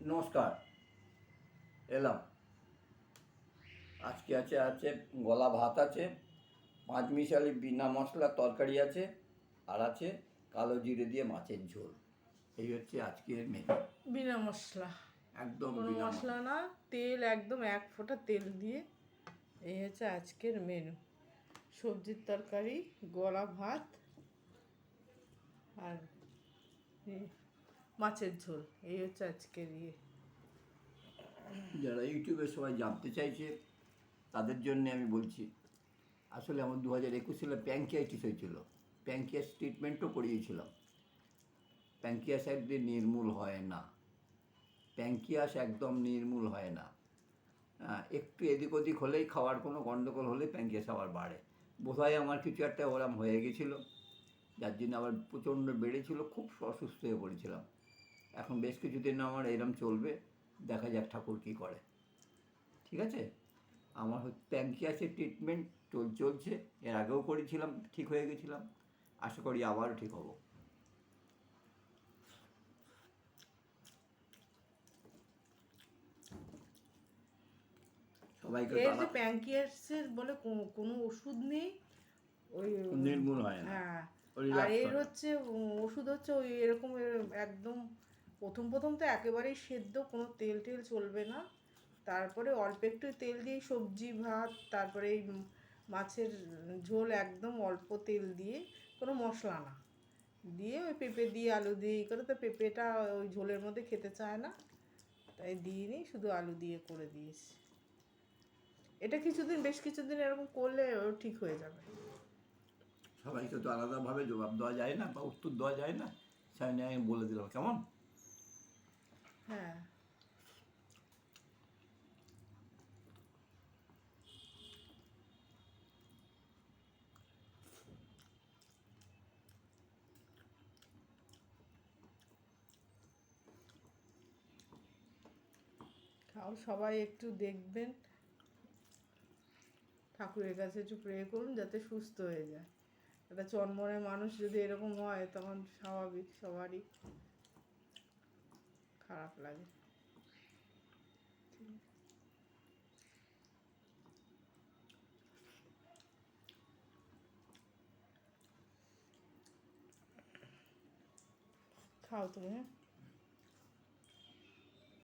নমস্কার এলাম। আজকে আছে আছে গলা ভাত আছে পাঁচ মিশালি বিনা মশলা তরকারি আছে আর আছে কালো জিরে দিয়ে মাছের ঝোল। এই হচ্ছে আজকের মেনু বিনা মশলা। একদম কোনো বিনা মশলা না তেল একদম এক ফোঁটা তেল দিয়ে এই হচ্ছে আজকের মেনু সবজির তরকারি গলা ভাত আর মাছের ঝোল এই হচ্ছে আজকের ইয়ে। যারা ইউটিউবে সবাই জানতে চাইছে তাদের জন্য আমি বলছি আসলে আমার দু হাজার একুশ সালে প্যাঙ্কিয়াইটিস হয়েছিল। প্যাঙ্কিয়াস ট্রিটমেন্টও করিয়েছিলাম। প্যাঙ্কিয়াস একদিন নির্মূল হয় না। প্যাঙ্কিয়াস একদম নির্মূল হয় না। হ্যাঁ, একটু এদিক ওদিক হলেই খাওয়ার কোনো গণ্ডগোল হলে প্যাঙ্কিয়াস আবার বাড়ে। বোধহয় আমার কিছু একটা ওরম হয়ে গেছিল যার জন্য আবার প্রচণ্ড বেড়েছিল খুব অসুস্থ হয়ে পড়েছিলাম। এখন বেশ কিছুদিন আমার এরম চলবে দেখা যাক ঠাকুর কী করে। ঠিক আছে? আমার হচ্ছে প্যাঙ্কিয়াসের ট্রিটমেন্ট চল চলছে। এর আগেও করেছিলাম ঠিক হয়ে গেছিলাম। আশা করি আবারও ঠিক হব। সবাইকে প্যাঙ্কিয়াসের বলে কোনো- ওষুধ নেই। ওই নির্মূল হয় না। হ্যাঁ। ওই আর এর হচ্ছে ওষুধ হচ্ছে ওই এরকম একদম প্রথম প্রথম তো একেবারেই সেদ্ধ, কোনো তেল টেল চলবে না। তারপরে অল্প একটু তেল দিয়ে সবজি, ভাত, তারপরে এই মাছের ঝোল একদম অল্প তেল দিয়ে কোনো মশলা না। দিয়ে ওই পেঁপে দিয়ে আলু দিয়ে করে তো পেঁপেটা ওই ঝোলের মধ্যে খেতে চায় না। তাই দিয়ে দিইনি শুধু আলু দিয়ে করে দিয়েছি। এটা কিছুদিন, বেশ কিছুদিন এরকম করলে ঠিক হয়ে যাবে। সবাইকে তো আলাদাভাবে জবাব দেওয়া যায় না বা উত্তর দেওয়া যায় না। নিয়ে আমি বলে দিলাম। কেমন? হ্যাঁ। সবাই একটু দেখবেন। ঠাকুরের কাছে একটু প্রে করুন যাতে সুস্থ হয়ে যায়। একটা চন্মনের মানুষ যদি এরকম হয়, তখন স্বাভাবিক, সবারই। খারাপ লাগে খাও তুমি হ্যাঁ